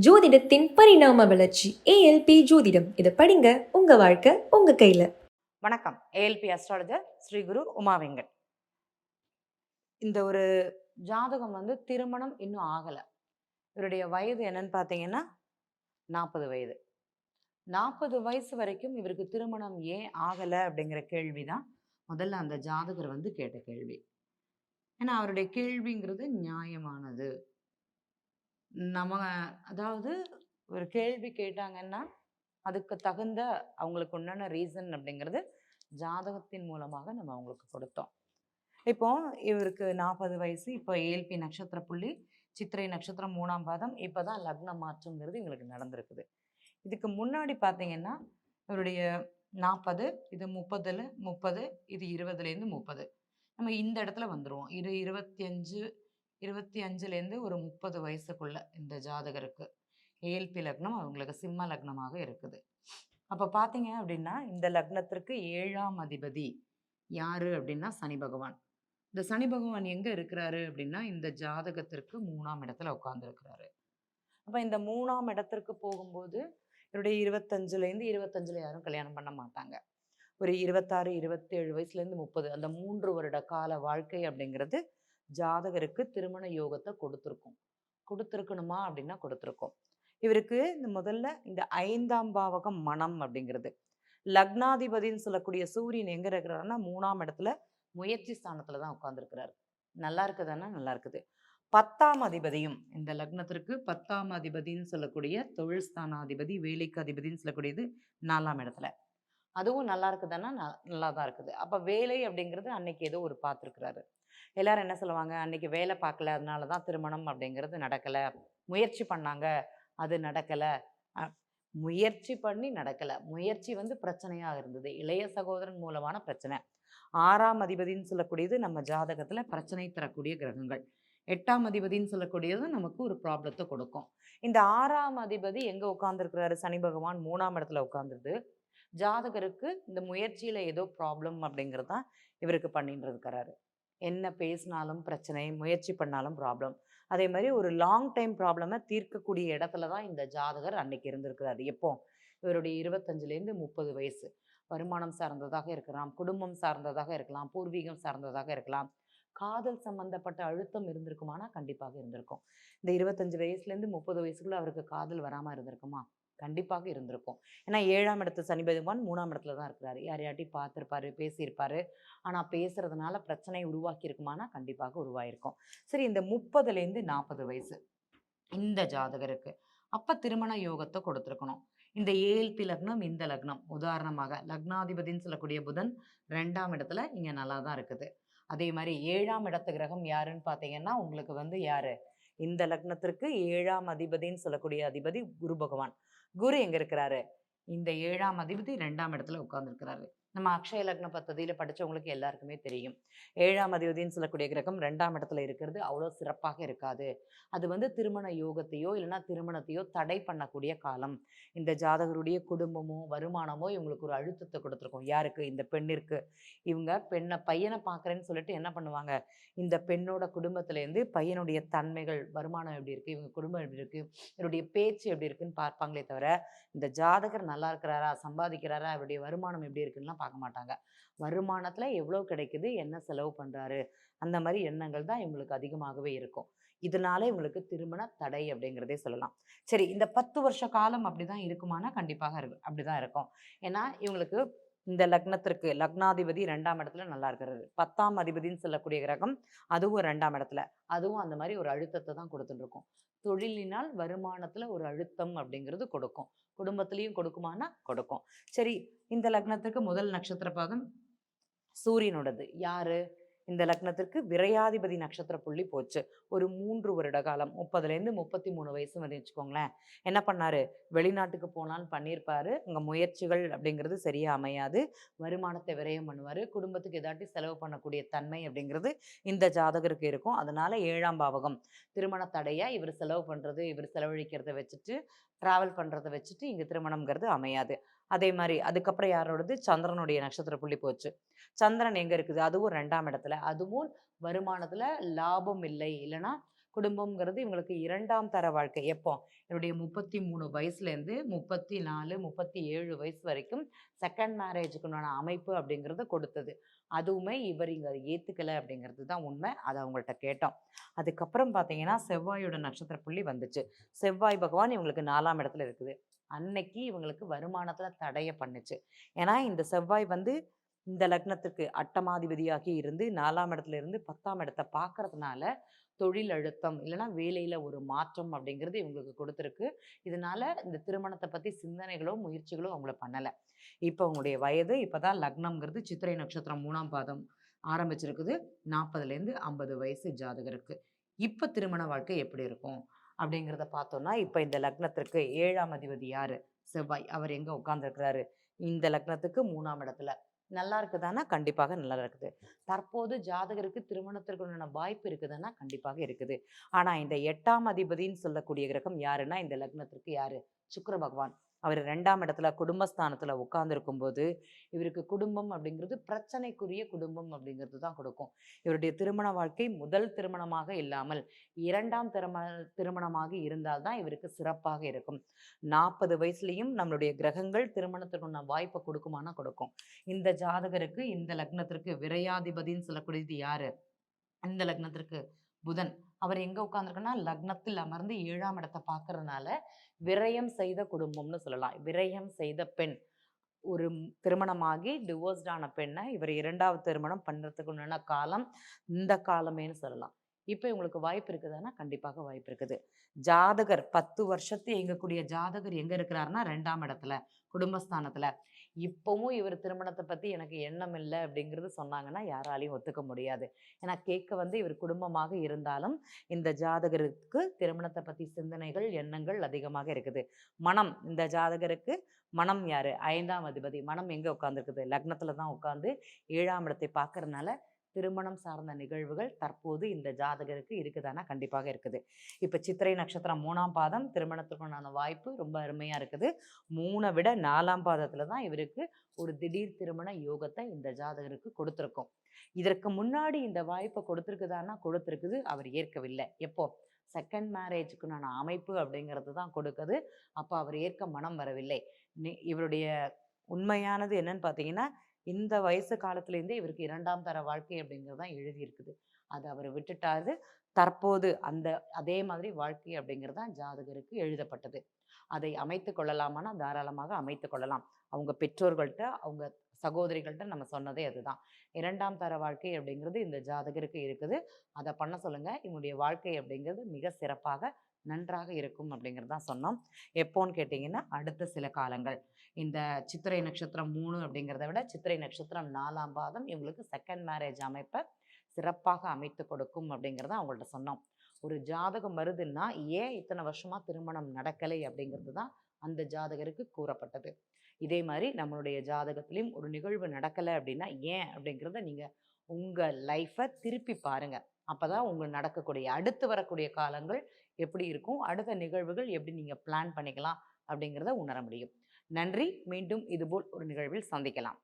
ஜோதிடத்தின் பரிணாம வளர்ச்சி ஏஎல்பி ஜோதிடம். இதை படிங்க உங்க வாழ்க்கை உங்க கையில. வணக்கம். A L P astrologer Shri Guru Umavengan இந்த ஒரு ஜாதகம் வந்து திருமணம் இன்னும் ஆகலை. இவருடைய வயது என்னன்னு பார்த்தீங்கன்னா நாற்பது வயது. நாற்பது வயசு வரைக்கும் இவருக்கு திருமணம் ஏன் ஆகலை அப்படிங்கிற கேள்வி தான் முதல்ல அந்த ஜாதகர் வந்து கேட்ட கேள்வி. ஏன்னா அவருடைய கேள்விங்கிறது நியாயமானது. நம்ம அதாவது ஒரு கேள்வி கேட்டாங்கன்னா அதுக்கு தகுந்த அவங்களுக்கு உண்டான ரீசன் அப்படிங்கிறது ஜாதகத்தின் மூலமாக நம்ம அவங்களுக்கு கொடுத்தோம். இப்போ இவருக்கு நாற்பது வயசு இப்போ ஏல்பி நட்சத்திர புள்ளி சித்திரை நட்சத்திரம் மூணாம் பாதம் இப்போ தான் லக்ன மாற்றங்கிறது இவங்களுக்கு நடந்திருக்குது. இதுக்கு முன்னாடி பார்த்தீங்கன்னா இவருடைய நாற்பது இது முப்பதில் முப்பது இது இருபதுலேருந்து முப்பது. நம்ம இந்த இடத்துல வந்துடுவோம் இது இருபத்தி அஞ்சு இருபத்தி அஞ்சுலேருந்து ஒரு முப்பது வயசுக்குள்ள இந்த ஜாதகருக்கு. ஏல்பி லக்னம் அவங்களுக்கு சிம்ம லக்னமாக இருக்குது. அப்போ பார்த்தீங்க அப்படின்னா இந்த லக்னத்திற்கு ஏழாம் அதிபதி யாரு அப்படின்னா சனி பகவான். இந்த சனி பகவான் எங்கே இருக்கிறாரு அப்படின்னா இந்த ஜாதகத்திற்கு மூணாம் இடத்துல உட்காந்துருக்கிறாரு அப்போ இந்த மூணாம் இடத்திற்கு போகும்போது இவருடைய இருபத்தஞ்சுலேருந்து இருபத்தஞ்சில் யாரும் கல்யாணம் பண்ண மாட்டாங்க. ஒரு இருபத்தாறு இருபத்தேழு வயசுலேருந்து முப்பது அந்த மூன்று வருட கால வாழ்க்கை அப்படிங்கிறது ஜாதகருக்கு திருமண யோகத்தை கொடுத்துருக்கோம். கொடுத்துருக்கணுமா அப்படின்னா கொடுத்துருக்கோம். இவருக்கு இந்த முதல்ல இந்த ஐந்தாம் பாவகம் மனம் அப்படிங்கிறது. லக்னாதிபதின்னு சொல்லக்கூடிய சூரியன் எங்க இருக்கிறாருன்னா மூணாம் இடத்துல முயற்சி ஸ்தானத்துல தான் உட்காந்துருக்கிறாரு நல்லா இருக்குதானா? நல்லா இருக்குது. பத்தாம் அதிபதியும் இந்த லக்னத்திற்கு பத்தாம் அதிபதின்னு சொல்லக்கூடிய தொழில் ஸ்தானாதிபதி வேலைக்கு அதிபதின்னு சொல்லக்கூடியது நாலாம் இடத்துல. அதுவும் நல்லா இருக்குதுன்னா நல்லா தான் இருக்குது. அப்போ வேலை அப்படிங்கிறது அன்னைக்கு ஏதோ ஒரு பார்த்துருக்குறாரு எல்லாரும் என்ன சொல்லுவாங்க? அன்னைக்கு வேலை பார்க்கல அதனால தான் திருமணம் அப்படிங்கிறது நடக்கலை. முயற்சி பண்ணாங்க அது நடக்கலை. முயற்சி பண்ணி நடக்கலை. முயற்சி வந்து பிரச்சனையாக இருந்தது. இளைய சகோதரன் மூலமான பிரச்சனை. ஆறாம் அதிபதின்னு சொல்லக்கூடியது நம்ம ஜாதகத்தில் பிரச்சனை தரக்கூடிய கிரகங்கள். எட்டாம் அதிபதின்னு சொல்லக்கூடியது நமக்கு ஒரு ப்ராப்ளத்தை கொடுக்கும். இந்த ஆறாம் அதிபதி எங்கே உட்காந்துருக்கிறாரு சனி பகவான் மூணாம் இடத்துல உட்காந்துருது ஜாதகருக்கு இந்த முயற்சியில் ஏதோ ப்ராப்ளம் அப்படிங்கிறது தான் இவருக்கு பண்ணிட்டு இருக்கிறாரு என்ன பேசினாலும் பிரச்சனை முயற்சி பண்ணாலும் ப்ராப்ளம் அதே மாதிரி ஒரு லாங் டைம் ப்ராப்ளமை தீர்க்கக்கூடிய இடத்துல தான் இந்த ஜாதகர் அன்னைக்கு இருந்திருக்கிறாரு. எப்போ? இவருடைய இருபத்தஞ்சுலேருந்து முப்பது வயசு. வருமானம் சார்ந்ததாக இருக்கலாம் குடும்பம் சார்ந்ததாக இருக்கலாம் பூர்வீகம் சார்ந்ததாக இருக்கலாம். காதல் சம்பந்தப்பட்ட அழுத்தம் இருந்திருக்குமானா கண்டிப்பாக இருந்திருக்கும். இந்த இருபத்தஞ்சு வயசுலேருந்து முப்பது வயசுக்குள்ளே அவருக்கு காதல் வராமல் இருந்திருக்குமா? கண்டிப்பாக இருந்திருக்கும். ஏன்னா ஏழாம் இடத்து சனி பகவான் மூணாம் இடத்துல தான் இருக்கிறாரு. யாரையாட்டி பார்த்துருப்பாரு பேசியிருப்பாரு. ஆனால் பேசுறதுனால பிரச்சனை உருவாக்கி இருக்குமானா கண்டிப்பாக உருவாயிருக்கும். சரி இந்த முப்பதுலேருந்து நாற்பது வயசு இந்த ஜாதகருக்கு. அப்போ திருமண யோகத்தை கொடுத்துருக்கணும். இந்த ஏழ்த்தி லக்னம் இந்த லக்னம். உதாரணமாக லக்னாதிபதின்னு சொல்லக்கூடிய புதன் ரெண்டாம் இடத்துல இங்கே நல்லா தான் இருக்குது. அதே மாதிரி ஏழாம் இடத்து கிரகம் யாருன்னு பார்த்தீங்கன்னா உங்களுக்கு வந்து யாரு? இந்த லக்னத்திற்கு ஏழாம் அதிபதின்னு சொல்லக்கூடிய அதிபதி குரு பகவான். குரு எங்க இருக்கிறாரு? இந்த ஏழாம் அதிபதி ரெண்டாம் இடத்துல உட்கார்ந்துருக்கிறாரு. நம்ம அக்ஷய லக்ன பத்ததியில் படிச்சவங்களுக்கு எல்லாருக்குமே தெரியும். ஏழாம் அதிபதின்னு சொல்லக்கூடிய கிரகம் ரெண்டாம் இடத்துல இருக்கிறது அவ்வளோ சிறப்பாக இருக்காது. அது வந்து திருமண யோகத்தையோ இல்லைன்னா திருமணத்தையோ தடை பண்ணக்கூடிய காலம். இந்த ஜாதகருடைய குடும்பமோ வருமானமோ இவங்களுக்கு ஒரு அழுத்தத்தை கொடுத்துருக்கும். யாருக்கு? இந்த பெண்ணிற்கு. இவங்க பெண்ணை பையனை பார்க்குறேன்னு சொல்லிட்டு என்ன பண்ணுவாங்க? இந்த பெண்ணோட குடும்பத்துலேருந்து பையனுடைய தன்மைகள் வருமானம் எப்படி இருக்குது இவங்க குடும்பம் எப்படி இருக்குது இவருடைய பேச்சு எப்படி இருக்குன்னு பார்ப்பாங்களே தவிர இந்த ஜாதகர் நல்லா இருக்கிறாரா? சம்பாதிக்கிறாரா? அவருடைய வருமானம் எப்படி இருக்குன்னா பார்க்க மாட்டாங்க. வருமானத்துல எவ்வளவு கிடைக்குது என்ன செலவு பண்றாரு அந்த மாதிரி எண்ணங்கள் தான் இவங்களுக்கு அதிகமாகவே இருக்கும். இதனால இவங்களுக்கு திருமண தடை அப்படிங்கிறதே சொல்லலாம். சரி இந்த பத்து வருஷ காலம் அப்படிதான் இருக்குமானா கண்டிப்பாக இருக்கு அப்படிதான் இருக்கும். ஏன்னா இவங்களுக்கு இந்த லக்னத்திற்கு லக்னாதிபதி ரெண்டாம் இடத்துல நல்லா இருக்கிறது பத்தாம் அதிபதின்னு சொல்லக்கூடிய கிரகம் அதுவும் ரெண்டாம் இடத்துல. அதுவும் அந்த மாதிரி ஒரு அழுத்தத்தை தான் கொடுத்துட்டு இருக்கும் தொழிலினால் வருமானத்துல ஒரு அழுத்தம் அப்படிங்கிறது கொடுக்கும். குடும்பத்திலையும் கொடுக்குமானா கொடுக்கும். சரி இந்த லக்னத்துக்கு முதல் நட்சத்திர பாகம் சூரியனோடது. யாரு? இந்த லக்னத்திற்கு விரையாதிபதி நட்சத்திர புள்ளி போச்சு. ஒரு மூன்று வருட காலம். முப்பதுலேருந்து முப்பத்தி மூணு வயசு வந்து வச்சுக்கோங்களேன். என்ன பண்ணாரு? வெளிநாட்டுக்கு போனான்னு பண்ணியிருப்பாரு. உங்க முயற்சிகள் அப்படிங்கிறது சரியாக அமையாது. வருமானத்தை விரயம் பண்ணுவார். குடும்பத்துக்கு ஏதாட்டி செலவு பண்ணக்கூடிய தன்மை அப்படிங்கிறது இந்த ஜாதகருக்கு இருக்கும். அதனால ஏழாம் பாவகம். திருமண தடையாக இவர் செலவு பண்ணுறது இவர் செலவழிக்கிறத வச்சுட்டு ட்ராவல் பண்ணுறத வச்சுட்டு இங்கே திருமணங்கிறது அமையாது. அதே மாதிரி அதுக்கப்புறம் யாரோடது? சந்திரனுடைய நட்சத்திர புள்ளி போச்சு. சந்திரன் எங்கே இருக்குது? அதுவும் ரெண்டாம் இடத்துல. அதுவும் வருமானத்தில் லாபம் இல்லை. இல்லைன்னா குடும்பம்ங்கிறது இவங்களுக்கு இரண்டாம் தர வாழ்க்கை. எப்போ? என்னுடைய முப்பத்தி மூணு வயசுலேருந்து முப்பத்தி நாலு முப்பத்தி ஏழு வயசு வரைக்கும் செகண்ட் மேரேஜுக்குண்டான அமைப்பு அப்படிங்கிறத கொடுத்தது. அதுவுமே இவர் இங்கே ஏற்றுக்கலை அப்படிங்கிறது தான் உண்மை. அதை அவங்கள்ட்ட கேட்டோம். அதுக்கப்புறம் பார்த்தீங்கன்னா செவ்வாயோட நட்சத்திர புள்ளி வந்துச்சு. செவ்வாய் பகவான் இவங்களுக்கு நாலாம் இடத்துல இருக்குது. அன்னைக்கு இவங்களுக்கு வருமானத்தில் தடைய பண்ணுச்சு. ஏன்னா இந்த செவ்வாய் வந்து இந்த லக்னத்துக்கு அட்டமாதிபதியாகி இருந்து நாலாம் இடத்துல இருந்து பத்தாம் இடத்தை பார்க்கறதுனால தொழில் அழுத்தம் இல்லைன்னா வேலையில் ஒரு மாற்றம் அப்படிங்கிறது இவங்களுக்கு கொடுத்துருக்கு. இதனால இந்த திருமணத்தை பற்றி சிந்தனைகளோ முயற்சிகளோ அவங்கள பண்ணலை. இப்போ அவங்களுடைய வயது இப்போ தான் லக்னம்ங்கிறது சித்திரை நட்சத்திரம் மூணாம் பாதம் ஆரம்பிச்சிருக்குது. நாற்பதுலேருந்து ஐம்பது வயசு ஜாதகருக்கு. இப்போ திருமண வாழ்க்கை எப்படி இருக்கும்? அப்படிங்கிறத பார்த்தோம்னா இப்போ இந்த லக்னத்திற்கு ஏழாம் அதிபதி யார்? செவ்வாய். அவர் எங்கே உட்கார்ந்துருக்கிறாரு? இந்த லக்னத்துக்கு மூணாம் இடத்துல. நல்லா இருக்குதானா? கண்டிப்பாக நல்லா இருக்குது. தற்போது ஜாதகருக்கு திருமணத்திற்கு உண்டான வாய்ப்பு இருக்குதுன்னா கண்டிப்பாக இருக்குது. ஆனால் இந்த எட்டாம் அதிபதின்னு சொல்லக்கூடிய கிரகம் யாருன்னா இந்த லக்னத்திற்கு யாரு? சுக்கர பகவான். அவர் ரெண்டாம் இடத்துல குடும்பஸ்தானத்தில் உட்கார்ந்துருக்கும் போது இவருக்கு குடும்பம் அப்படிங்கிறது பிரச்சனைக்குரிய குடும்பம் அப்படிங்கிறது தான் கொடுக்கும். இவருடைய திருமண வாழ்க்கை முதல் திருமணமாக இல்லாமல் இரண்டாம் திருமண திருமணமாக இருந்தால்தான் இவருக்கு சிறப்பாக இருக்கும். நாற்பது வயசுலேயும் நம்மளுடைய கிரகங்கள் திருமணத்திற்குண்டான வாய்ப்பை கொடுக்குமானா கொடுக்கும். இந்த ஜாதகருக்கு இந்த லக்னத்திற்கு விரையாதிபதின்னு சொல்லக்கூடியது யாரு? இந்த லக்னத்திற்கு புதன். அவர் எங்க உட்காந்துருக்குன்னா லக்னத்தில் அமர்ந்து ஏழாம் இடத்தை பார்க்கறதுனால விரயம் செய்த குடும்பம்னு சொல்லலாம். விரயம் செய்த பெண். ஒரு திருமணமாகி டிவோர்ஸ்டான பெண்ணை இவர் இரண்டாவது திருமணம் பண்ணுறதுக்கு உண்டான காலம் இந்த காலமேன்னு சொல்லலாம். இப்போ இவங்களுக்கு வாய்ப்பு இருக்குதுன்னா கண்டிப்பாக வாய்ப்பு இருக்குது. ஜாதகர் பத்து வருஷத்து இயங்கக்கூடிய ஜாதகர் எங்கே இருக்கிறாருன்னா ரெண்டாம் இடத்துல குடும்பஸ்தானத்தில். இப்போவும் இவர் திருமணத்தை பற்றி எனக்கு எண்ணம் இல்லை அப்படிங்கிறது சொன்னாங்கன்னா யாராலையும் ஒத்துக்க முடியாது. ஏன்னா கேட்க வந்து இவர் குடும்பமாக இருந்தாலும் இந்த ஜாதகருக்கு திருமணத்தை பற்றி சிந்தனைகள் எண்ணங்கள் அதிகமாக இருக்குது. மனம் இந்த ஜாதகருக்கு மனம் யார்? ஐந்தாம் அதிபதி. மனம் எங்கே உட்காந்துருக்குது லக்னத்தில் தான் உட்காந்து ஏழாம் இடத்தை பார்க்கறதுனால திருமணம் சார்ந்த நிகழ்வுகள் தற்போது இந்த ஜாதகருக்கு இருக்குதானா? கண்டிப்பாக இருக்குது. இப்போ சித்திரை நட்சத்திரம் மூணாம் பாதம் திருமணத்துக்குண்டான வாய்ப்பு ரொம்ப அருமையாக இருக்குது. மூணை விட நாலாம் பாதத்தில் தான் இவருக்கு ஒரு திடீர் திருமண யோகத்தை இந்த ஜாதகருக்கு கொடுத்துருக்கோம். இதற்கு முன்னாடி இந்த வாய்ப்பை கொடுத்துருக்குதானா கொடுத்துருக்குது. அவர் ஏற்கவில்லை. எப்போ? செகண்ட் மேரேஜுக்குண்டான அமைப்பு அப்படிங்கிறது தான் கொடுக்குது. அப்போ அவர் ஏற்க மனம் வரவில்லை. இவருடைய உண்மையானது என்னன்னு பார்த்தீங்கன்னா இந்த வயசு காலத்துலேருந்தே இவருக்கு இரண்டாம் தர வாழ்க்கை அப்படிங்கிறது தான் எழுதியிருக்குது. அது அவர் விட்டுட்டாரு. தற்போது அந்த அதே மாதிரி வாழ்க்கை அப்படிங்கிறது தான் ஜாதகருக்கு எழுதப்பட்டது. அதை அமைத்து கொள்ளலாமானா? தாராளமாக அமைத்து கொள்ளலாம். அவங்க பெற்றோர்கள்ட்ட அவங்க சகோதரிகள்கிட்ட நம்ம சொன்னதே அதுதான். இரண்டாம் தர வாழ்க்கை அப்படிங்கிறது இந்த ஜாதகருக்கு இருக்குது. அதை பண்ண சொல்லுங்க. இவங்களுடைய வாழ்க்கை அப்படிங்கிறது மிக சிறப்பாக நன்றாக இருக்கும் அப்படிங்கிறது தான் சொன்னோம். எப்போன்னு கேட்டிங்கன்னா அடுத்த சில காலங்கள். இந்த சித்திரை நட்சத்திரம் மூணு அப்படிங்கிறத விட சித்திரை நட்சத்திரம் நாலாம் பாதம் இவங்களுக்கு செகண்ட் மேரேஜ் அமைப்பை சிறப்பாக அமைத்து கொடுக்கும் அப்படிங்கிறத அவங்கள்ட்ட சொன்னோம். ஒரு ஜாதகம் வருதுன்னா ஏன் இத்தனை வருஷமா திருமணம் நடக்கலை அப்படிங்கிறது தான் அந்த ஜாதகருக்கு கூறப்பட்டது. இதே மாதிரி நம்மளுடைய ஜாதகத்திலையும் ஒரு நிகழ்வு நடக்கலை அப்படின்னா ஏன் அப்படிங்கிறத நீங்கள் உங்கள் லைஃப்பை திருப்பி பாருங்கள் அப்போ தான் உங்களுக்கு நடக்கக்கூடிய அடுத்து வரக்கூடிய காலங்கள் எப்படி இருக்கும் அடுத்த நிகழ்வுகள் எப்படி நீங்கள் பிளான் பண்ணிக்கலாம் அப்படிங்கிறத உணர முடியும். நன்றி. மீண்டும் இதுபோல் ஒரு நிகழ்வில் சந்திக்கலாம்.